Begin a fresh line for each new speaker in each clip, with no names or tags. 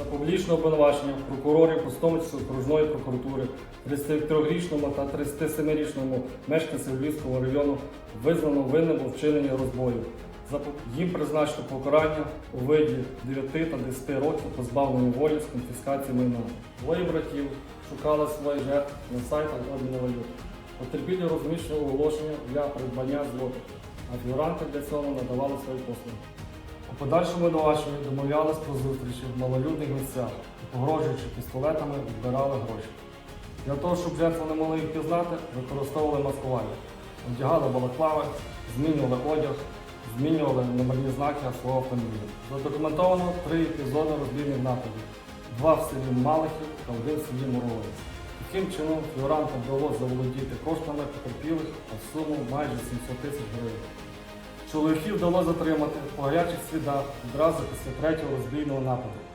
та публічне обвинувачення прокурорів Пустомицької окружної прокуратури 33-річному та 37-річному мешканців Львівського району визнано винним у вчиненні розбою. Їм призначено покарання у виді 9 та 10 років позбавлення волі з конфіскації майна. Двоє братів шукали своїх жертв на сайтах обміну валют. Потерпілі розміщували оголошення для придбання злотих, а фігуранти для цього надавали свої послуги. У подальшому винуваченні домовлялись про зустрічі в малолюдних місцях погрожуючи пістолетами, відбирали гроші. Для того, щоб жертви не могли їх пізнати, використовували маскування, одягали балаклави, змінювали одяг, змінювали номерні знаки свого автомобіля. Задокументовано три епізоди розбійних нападів: два в селі Малихів та один в селі Муровець. Таким чином, фігурантам вдалося заволодіти коштами потерпілих на суму майже 700 тисяч гривень. Чоловіків вдалося затримати по гарячих слідах одразу після третього розбійного нападу.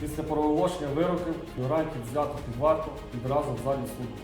Після проголошення вироків фігурантів взято під варту відразу в залі суду.